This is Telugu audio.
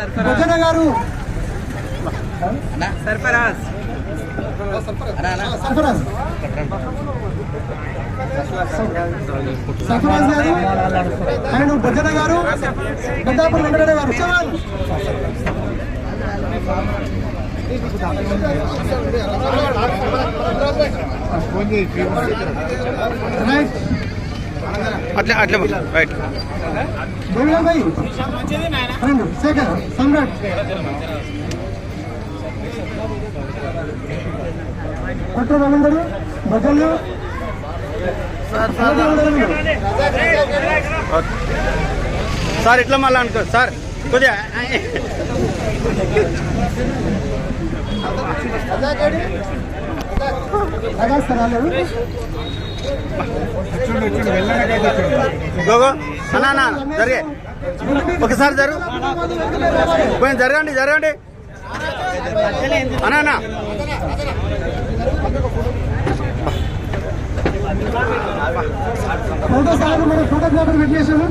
భజన గారు. సర్ఫరాజ్. సర్ఫరాజ్. సర్ఫరాజ్ గారు. అండ్ భజన గారు. పెద్దాపురం వెంకటరెడ్డి గారు. చవాన్ రైట్ అట్లే అట్లే రైట్ సమ్రాట్ కొట్టు రవీందరు భజన్లు సార్ ఇట్లా మళ్ళీ అనుకో సార్ కొద్దిగా రాగాస్తారు గోగో అన్నా జరిగే. ఒకసారి జరుగు. కొంచెం జరగండి జరగండి. అన్నా అన్నా. ఫోటో సార్ మన ఫోటోగ్రాఫర్ పెట్టేసాము